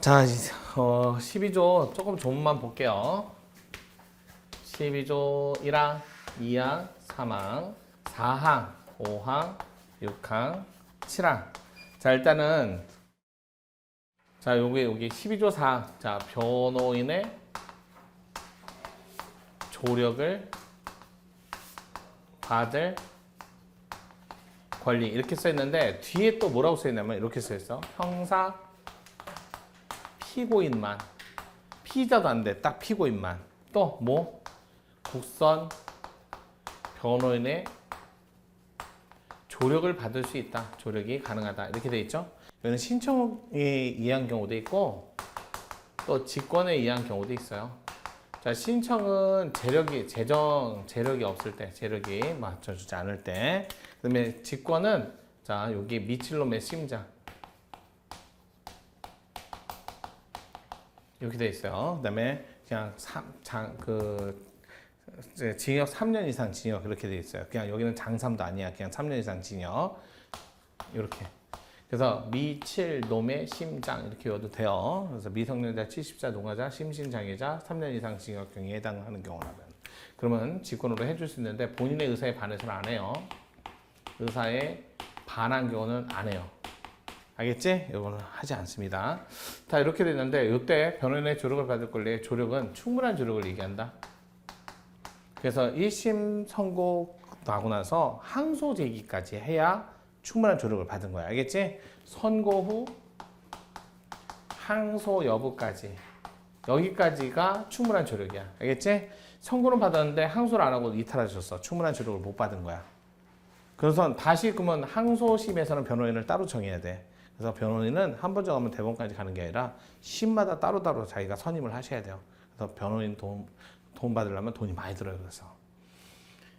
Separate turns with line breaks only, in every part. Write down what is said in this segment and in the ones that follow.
자, 어, 12조 조금 조문만 볼게요. 12조 1항, 2항, 3항, 4항, 5항, 6항, 7항. 자, 일단은 자, 여기 여기 12조 4. 자, 변호인의 조력을 받을 권리 이렇게 써 있는데 뒤에 또 뭐라고 써 있냐면 이렇게 써 있어. 형사 피고인만 피의자도 안 돼. 딱 피고인만. 또 뭐? 국선 변호인의 조력을 받을 수 있다. 조력이 가능하다. 이렇게 돼 있죠. 여기는 신청에 의한 경우도 있고 또 직권에 의한 경우도 있어요. 자, 신청은 재력이 재정 재력이 없을 때, 재력이 맞춰주지 않을 때. 그다음에 직권은 자, 여기 미칠놈의 심장 이렇게 돼 있어요. 그다음에 그냥 삼, 장, 그 징역 3년 이상 징역 이렇게 돼 있어요. 그냥 여기는 장삼도 아니야. 그냥 3년 이상 징역 이렇게. 그래서 미칠 놈의 심장 이렇게 외워도 돼요. 그래서 미성년자, 70자, 농가자, 심신장애자 3년 이상 징역형에 해당하는 경우라면 그러면 직권으로 해줄 수 있는데 본인의 의사에 반해서는 안 해요. 의사에 반한 경우는 안 해요. 알겠지? 이거는 하지 않습니다. 자 이렇게 됐는데 이때 변호인의 조력을 받을 권리의 조력은 충분한 조력을 얘기한다. 그래서 1심 선고 나고 나서 항소 제기까지 해야 충분한 조력을 받은 거야. 알겠지? 선고 후 항소 여부까지 여기까지가 충분한 조력이야. 알겠지? 선고는 받았는데 항소를 안 하고 이탈하셨어. 충분한 조력을 못 받은 거야. 그래서 다시 그러면 항소심에서는 변호인을 따로 정해야 돼. 그래서 변호인은 한 번 정하면 대법원까지 가는 게 아니라 심마다 따로따로 자기가 선임을 하셔야 돼요. 그래서 변호인 돈, 돈 받으려면 돈이 많이 들어요. 그래서.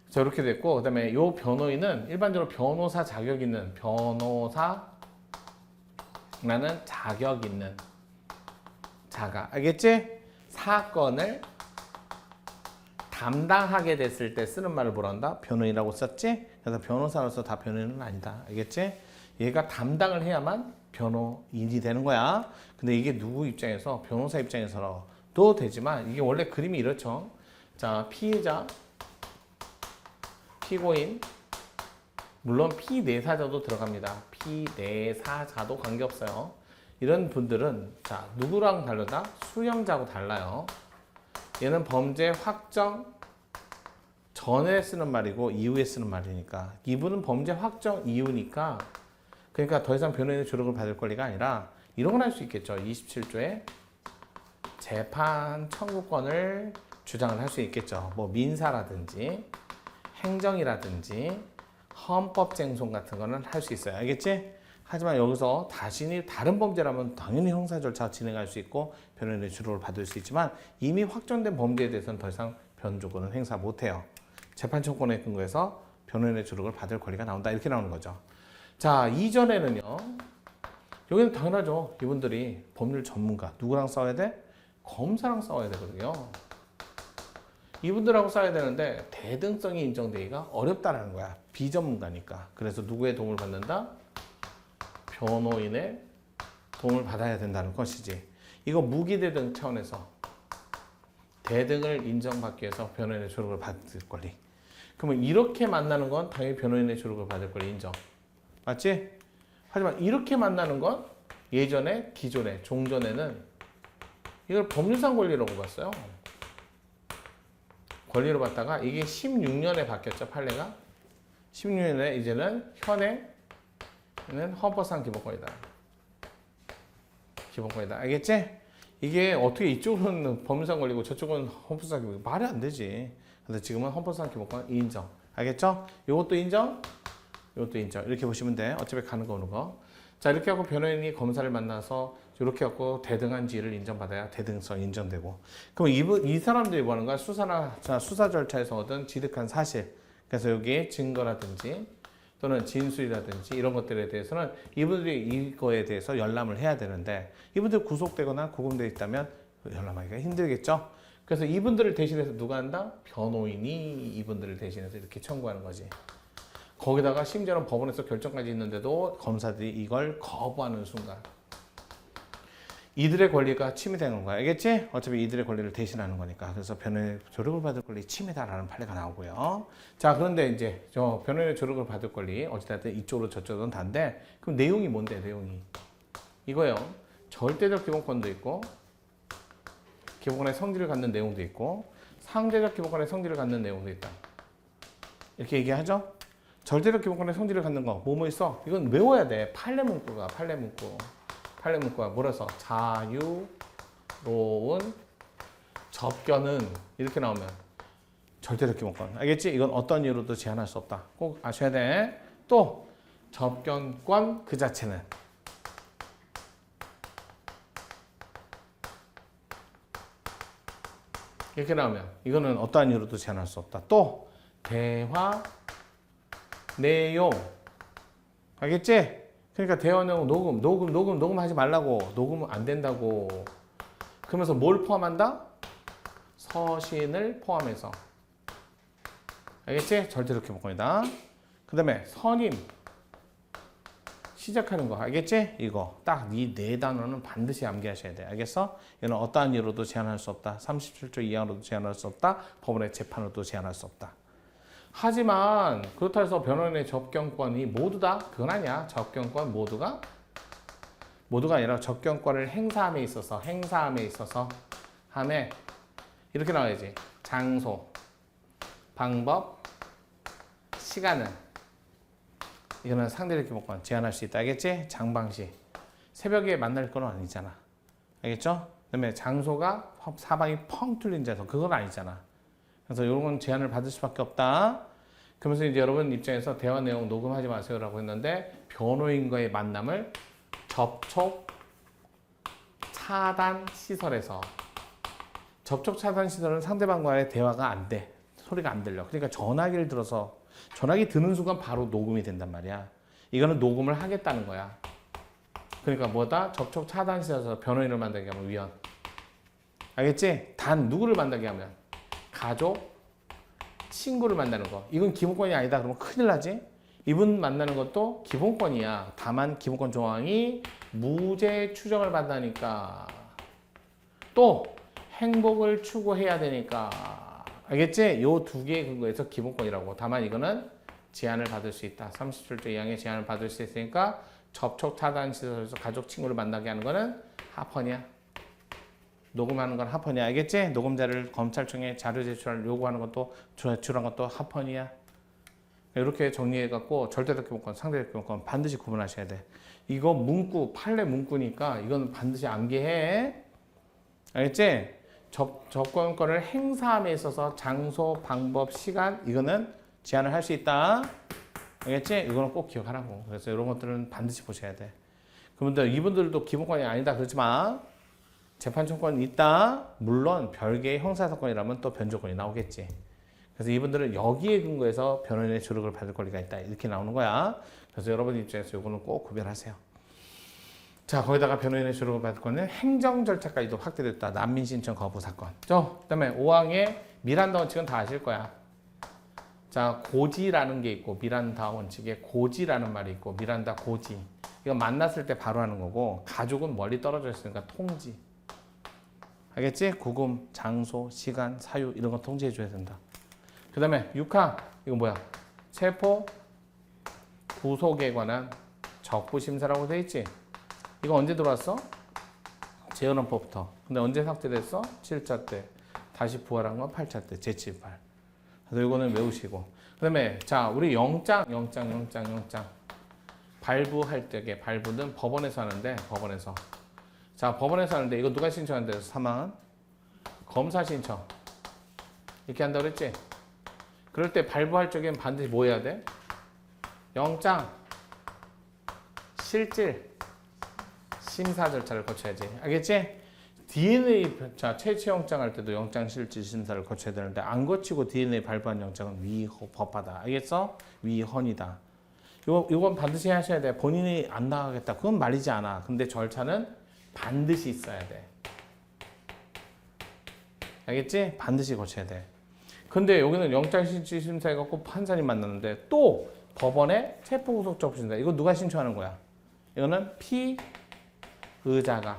자, 이렇게 됐고, 그 다음에 요 변호인은 일반적으로 변호사 자격 있는, 변호사라는 자격 있는 자가, 알겠지? 사건을 담당하게 됐을 때 쓰는 말을 뭐란다? 변호인이라고 썼지? 그래서 변호사로서 다 변호인은 아니다. 알겠지? 얘가 담당을 해야만 변호인이 되는 거야. 근데 이게 누구 입장에서, 변호사 입장에서도 되지만, 이게 원래 그림이 이렇죠. 자, 피해자, 피고인, 물론 피내사자도 들어갑니다. 피내사자도 관계없어요. 이런 분들은, 자, 누구랑 다르다? 수령자하고 달라요. 얘는 범죄 확정 전에 쓰는 말이고 이후에 쓰는 말이니까 이분은 범죄 확정 이후니까 그러니까 더 이상 변호인의 조력을 받을 권리가 아니라 이런 건할수 있겠죠. 27조에 재판 청구권을 주장을 할 수 있겠죠. 뭐 민사라든지 행정이라든지 헌법쟁송 같은 거는 할 수 있어요. 알겠지? 하지만 여기서 자신이 다른 범죄라면 당연히 형사 절차 진행할 수 있고 변호인의 주로를 받을 수 있지만 이미 확정된 범죄에 대해서는 더 이상 변조권은 행사 못해요. 재판 청구권에 근거해서 변호인의 주력을 받을 권리가 나온다 이렇게 나오는 거죠. 자 이전에는요. 여기는 당연하죠. 이분들이 법률 전문가 누구랑 싸워야 돼? 검사랑 싸워야 되거든요. 이분들하고 싸워야 되는데 대등성이 인정되기가 어렵다라는 거야. 비전문가니까. 그래서 누구의 도움을 받는다? 변호인의 도움을 받아야 된다는 것이지. 이거 무기대등 차원에서 대등을 인정받기 위해서 변호인의 조력을 받을 권리. 그러면 이렇게 만나는 건 당연히 변호인의 조력을 받을 권리 인정. 맞지? 하지만 이렇게 만나는 건 예전에 기존에 종전에는 이걸 법률상 권리라고 봤어요. 권리로 봤다가 이게 16년에 바뀌었죠 판례가 16년에 이제는 현행은 헌법상 기본권이다. 기본권이다. 알겠지? 이게 어떻게 이쪽은 법률상 권리고 저쪽은 헌법상 기본권 말이 안 되지. 근데 지금은 헌법상 기본권 인정. 알겠죠? 이것도 인정, 이것도 인정. 이렇게 보시면 돼. 어차피 가는 거 오는 거. 자 이렇게 하고 변호인이 검사를 만나서 이렇게 하고 대등한지를 인정받아야 대등성 인정되고. 그럼 이분 이 사람들이 뭐 하는 거야? 수사나 자, 수사 절차에서 얻은 지득한 사실. 그래서 여기에 증거라든지 또는 진술이라든지 이런 것들에 대해서는 이분들이 이거에 대해서 열람을 해야 되는데 이분들 구속되거나 구금되어 있다면 열람하기가 힘들겠죠. 그래서 이분들을 대신해서 누가 한다? 변호인이 이분들을 대신해서 이렇게 청구하는 거지. 거기다가 심지어는 법원에서 결정까지 있는데도 검사들이 이걸 거부하는 순간 이들의 권리가 침해되는 거야. 알겠지? 어차피 이들의 권리를 대신하는 거니까. 그래서 변호인의 조력을 받을 권리 침해다라는 판례가 나오고요. 자, 그런데 이제 저 변호인의 조력을 받을 권리 어찌됐든 이쪽으로 저쪽은 단데 그럼 내용이 뭔데? 내용이 이거요. 절대적 기본권도 있고 기본권의 성질을 갖는 내용도 있고 상대적 기본권의 성질을 갖는 내용도 있다. 이렇게 얘기하죠? 절대적 기본권의 성질을 갖는 거 뭐뭐 있어? 이건 외워야 돼. 판례 문구가 판례 문구. 판례 문구가 뭐라서 자유로운 접견은 이렇게 나오면 절대적 기본권. 알겠지? 이건 어떤 이유로도 제한할 수 없다. 꼭 아셔야 돼. 또 접견권 그 자체는 이렇게 나오면 이거는 어떠한 이유로도 제한할 수 없다. 또 대화 내용 알겠지? 그러니까 대화 내용 녹음 녹음 녹음 녹음 하지 말라고 녹음은 안 된다고 그러면서 뭘 포함한다? 서신을 포함해서 알겠지? 절대적 기본권이다. 그 다음에 선임 시작하는 거 알겠지? 이거 딱 이 네 단어는 반드시 암기하셔야 돼. 알겠어? 이는 어떠한 이유로도 제한할 수 없다. 37조 이하로도 제한할 수 없다. 법원의 재판으로도 제한할 수 없다. 하지만 그렇다 해서 변호인의 접견권이 모두 다 그건 아니야. 접견권 모두가 모두가 아니라 접견권을 행사함에 있어서 행사함에 있어서 함에 이렇게 나와야지. 장소, 방법, 시간은 이거는 상대적 기본권 제한할 수 있다. 알겠지? 장방시. 새벽에 만날 건 아니잖아. 알겠죠? 그 다음에 장소가 사방이 펑 뚫린 자서 그건 아니잖아. 그래서 이런 건 제한을 받을 수밖에 없다. 그러면서 이제 여러분 입장에서 대화 내용 녹음하지 마세요라고 했는데 변호인과의 만남을 접촉 차단 시설에서 접촉 차단 시설은 상대방과의 대화가 안 돼. 소리가 안 들려. 그러니까 전화기를 들어서 전화기 드는 순간 바로 녹음이 된단 말이야. 이거는 녹음을 하겠다는 거야. 그러니까 뭐다? 접촉 차단 시설에서 변호인을 만나게 하면 위원. 알겠지? 단 누구를 만나게 하면 가족, 친구를 만나는 거. 이건 기본권이 아니다. 그러면 큰일 나지? 이분 만나는 것도 기본권이야. 다만 기본권 조항이 무죄 추정을 받다니까. 또 행복을 추구해야 되니까. 알겠지? 요 두 개의 근거에서 기본권이라고. 다만 이거는 제한을 받을 수 있다. 37조 2항의 제한을 받을 수 있으니까 접촉 차단 시설에서 가족 친구를 만나게 하는 거는 합헌이야. 녹음하는 건 합헌이야. 알겠지? 녹음자를 검찰청에 자료 제출을 요구하는 것도 제출한 것도 합헌이야. 이렇게 정리해 갖고 절대적 기본권, 상대적 기본권 반드시 구분하셔야 돼. 이거 문구, 판례 문구니까 이건 반드시 암기해. 알겠지? 접, 접근권을 행사함에 있어서 장소, 방법, 시간 이거는 제한을 할 수 있다. 알겠지? 이거는 꼭 기억하라고. 그래서 이런 것들은 반드시 보셔야 돼. 그분들 이분들도 기본권이 아니다 그러지 마. 재판 청구권이 있다. 물론 별개의 형사사건이라면 또 변조권이 나오겠지. 그래서 이분들은 여기에 근거해서 변호인의 조력을 받을 권리가 있다. 이렇게 나오는 거야. 그래서 여러분 입장에서 이거는 꼭 구별하세요. 자, 거기다가 변호인의 조력을 받을 거는 행정 절차까지도 확대됐다. 난민 신청 거부 사건. 저, 그다음에 5항의 미란다 원칙은 다 아실 거야. 자, 고지라는 게 있고 미란다 원칙에 고지라는 말이 있고 미란다 고지. 이거 만났을 때 바로 하는 거고 가족은 멀리 떨어져 있으니까 통지. 알겠지? 구금, 장소, 시간, 사유 이런 거 통지해 줘야 된다. 그 다음에 6항 이거 뭐야? 체포 구속에 관한 적부 심사라고 돼 있지. 이거 언제 들어왔어? 재헌헌법부터. 근데 언제 삭제됐어? 7차 때. 다시 부활한 건 8차 때. 제78. 그래서 이거는 외우시고. 그 다음에 자, 우리 영장, 영장, 영장, 영장. 발부할 때게 발부는 법원에서 하는데 법원에서. 자, 법원에서 하는데 이거 누가 신청한대요? 사망은 검사 신청. 이렇게 한다고 그랬지? 그럴 때 발부할 적엔 반드시 뭐 해야 돼? 영장, 실질, 심사 절차를 거쳐야지. 알겠지? DNA 자 채취 영장 할 때도 영장 실질 심사를 거쳐야 되는데 안 거치고 DNA 발부한 영장은 위법하다. 알겠어? 위헌이다. 이거 이건 반드시 하셔야 돼. 본인이 안 나가겠다. 그건 말이지 않아. 근데 절차는 반드시 있어야 돼. 알겠지? 반드시 거쳐야 돼. 근데 여기는 영장 실질 심사 해 갖고 판사님 만났는데 또 법원에 체포 구속 접수신다. 이거 누가 신청하는 거야? 이거는 피 의자가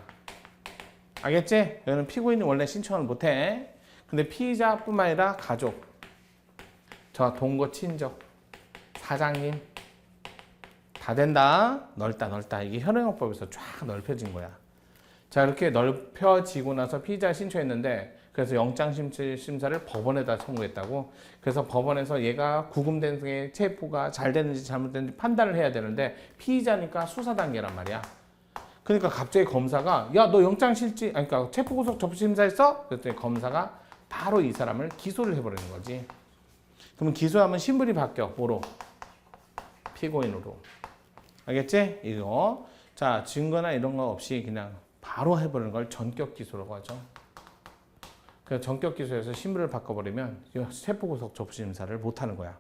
알겠지? 여기는 피고인이 원래 신청을 못해. 근데 피의자뿐만 아니라 가족, 저 동거 친족, 사장님 다 된다. 넓다 넓다. 이게 현행법에서 쫙 넓혀진 거야. 자 이렇게 넓혀지고 나서 피의자 신청했는데 그래서 영장 심사- 심사를 법원에다 청구했다고. 그래서 법원에서 얘가 구금된 게 체포가 잘 됐는지 잘못됐는지 판단을 해야 되는데 피의자니까 수사 단계란 말이야. 그러니까 갑자기 검사가 야 너 영장 실질 아니 그러니까 체포 구속 접수 심사했어? 그랬더니 검사가 바로 이 사람을 기소를 해버리는 거지. 그러면 기소하면 신분이 바뀌어 뭐로? 피고인으로. 알겠지? 이거 자 증거나 이런 거 없이 그냥 바로 해버리는 걸 전격 기소라고 하죠. 그 전격 기소에서 신분을 바꿔버리면 체포 구속 접수 심사를 못 하는 거야.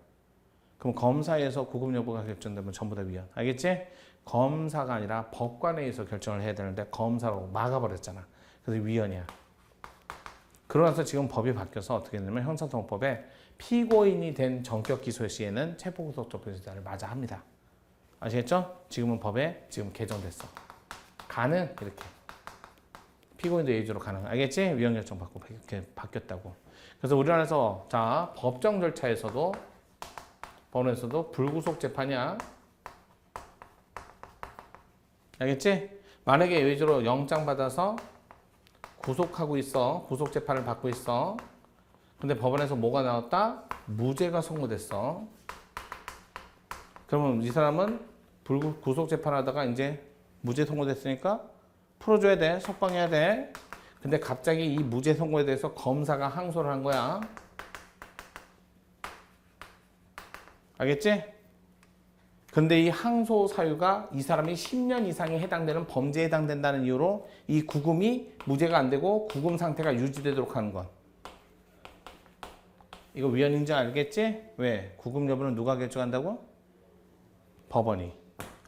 그럼 검사에서 구금 여부가 결정되면 전부 다 위헌. 알겠지? 검사가 아니라 법관에 의해서 결정을 해야 되는데 검사로 막아버렸잖아. 그래서 위헌이야. 그러나서 지금 법이 바뀌어서 어떻게 되냐면 형사소송법에 피고인이 된 전격 기소 시에는 체포구속 접수자를 맞아 합니다. 아시겠죠? 지금은 법에 지금 개정됐어. 가능 이렇게. 피고인도 예의주로 가능. 알겠지? 위헌 결정 받고 이렇게 바뀌었다고. 그래서 우리나라에서 자 법정 절차에서도 법원에서도 불구속 재판이야. 알겠지? 만약에 예외적으로 영장 받아서 구속하고 있어. 구속 재판을 받고 있어. 근데 법원에서 뭐가 나왔다? 무죄가 선고됐어. 그러면 이 사람은 불구 구속 재판하다가 이제 무죄 선고됐으니까 풀어줘야 돼. 석방해야 돼. 근데 갑자기 이 무죄 선고에 대해서 검사가 항소를 한 거야. 알겠지? 근데 이 항소 사유가 이 사람이 10년 이상에 해당되는 범죄에 해당된다는 이유로 이 구금이 무죄가 안 되고 구금 상태가 유지되도록 하는 것. 이거 위헌인지 알겠지? 왜? 구금 여부는 누가 결정한다고? 법원이.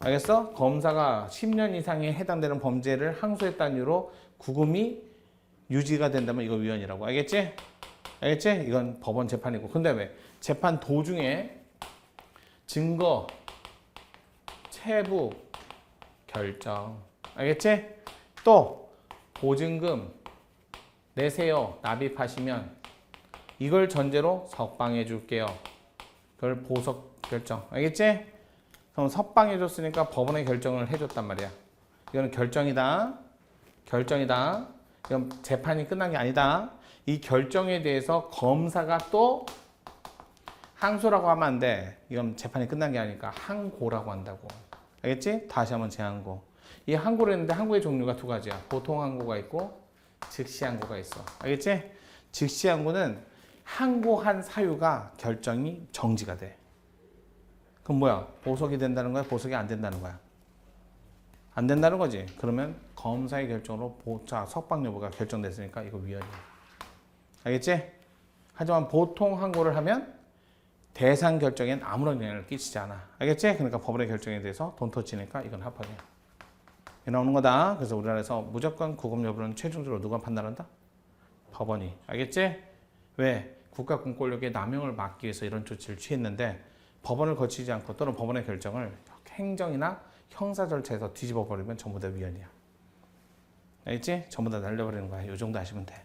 알겠어? 검사가 10년 이상에 해당되는 범죄를 항소했다는 이유로 구금이 유지가 된다면 이거 위헌이라고. 알겠지? 알겠지? 이건 법원 재판이고. 근데 왜? 재판 도중에 증거, 체부, 결정. 알겠지? 또 보증금 내세요. 납입하시면 이걸 전제로 석방해 줄게요. 그걸 보석 결정. 알겠지? 그럼 석방해 줬으니까 법원에 결정을 해 줬단 말이야. 이거는 결정이다. 결정이다. 이건 재판이 끝난 게 아니다. 이 결정에 대해서 검사가 또 항소라고 하면 안 돼. 이건 재판이 끝난 게 아니니까 항고라고 한다고. 알겠지? 다시 한번 재항고. 이 항고를 했는데 항고의 종류가 두 가지야. 보통 항고가 있고 즉시 항고가 있어. 알겠지? 즉시 항고는 항고한 사유가 결정이 정지가 돼. 그럼 뭐야? 보석이 된다는 거야? 보석이 안 된다는 거야? 안 된다는 거지. 그러면 검사의 결정으로 보자 석방 여부가 결정됐으니까 이거 위헌이야. 알겠지? 하지만 보통 항고를 하면 대상 결정엔 아무런 영향을 끼치지 않아. 알겠지? 그러니까 법원의 결정에 대해서 돈 터치니까 이건 합헌이야. 이 나오는 거다. 그래서 우리나라에서 무조건 구금 여부는 최종적으로 누가 판단한다? 법원이. 알겠지? 왜? 국가 공권력의 남용을 막기 위해서 이런 조치를 취했는데 법원을 거치지 않고 또는 법원의 결정을 행정이나 형사 절차에서 뒤집어 버리면 전부 다 위헌이야. 알겠지? 전부 다 날려버리는 거야. 이 정도 하시면 돼.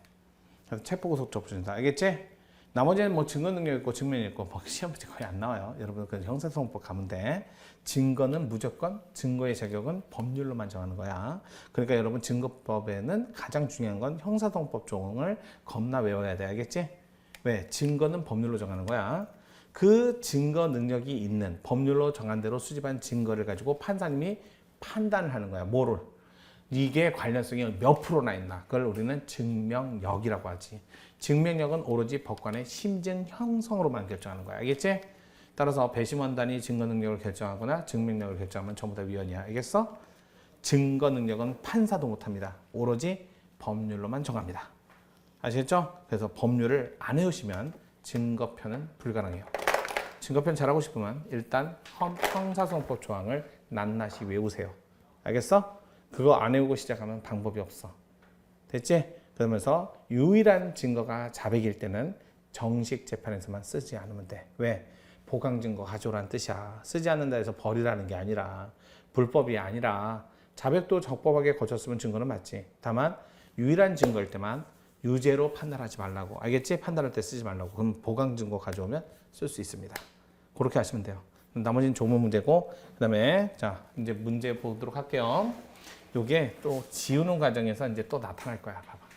그래서 체포구속 접수준다. 알겠지? 나머지는 뭐 증거 능력 있고 증명 있고 뭐 시험 문제 거의 안 나와요. 여러분 그 형사소송법 가면 돼. 증거는 무조건 증거의 자격은 법률로만 정하는 거야. 그러니까 여러분 증거법에는 가장 중요한 건 형사소송법 조항을 겁나 외워야 돼. 알겠지? 왜? 증거는 법률로 정하는 거야. 그 증거 능력이 있는 법률로 정한 대로 수집한 증거를 가지고 판사님이 판단을 하는 거야. 뭐를? 이게 관련성이 몇 프로나 있나. 그걸 우리는 증명력이라고 하지. 증명력은 오로지 법관의 심증 형성으로만 결정하는 거야. 알겠지? 따라서 배심원단이 증거 능력을 결정하거나 증명력을 결정하면 전부 다 위헌이야. 알겠어? 증거 능력은 판사도 못합니다. 오로지 법률로만 정합니다. 아시겠죠? 그래서 법률을 안 외우시면 증거편은 불가능해요. 증거편 잘하고 싶으면 일단 헌- 형사소송법 조항을 낱낱이 외우세요. 알겠어? 그거 안 외우고 시작하면 방법이 없어. 됐지? 그러면서 유일한 증거가 자백일 때는 정식 재판에서만 쓰지 않으면 돼. 왜? 보강 증거 가져오라는 뜻이야. 쓰지 않는다 해서 버리라는 게 아니라 불법이 아니라 자백도 적법하게 거쳤으면 증거는 맞지. 다만 유일한 증거일 때만 유죄로 판단하지 말라고. 알겠지? 판단할 때 쓰지 말라고. 그럼 보강 증거 가져오면 쓸 수 있습니다. 그렇게 하시면 돼요. 나머지는 조문 문제고 그다음에 자 이제 문제 보도록 할게요. 요게 또 지우는 과정에서 이제 또 나타날 거야. 봐봐.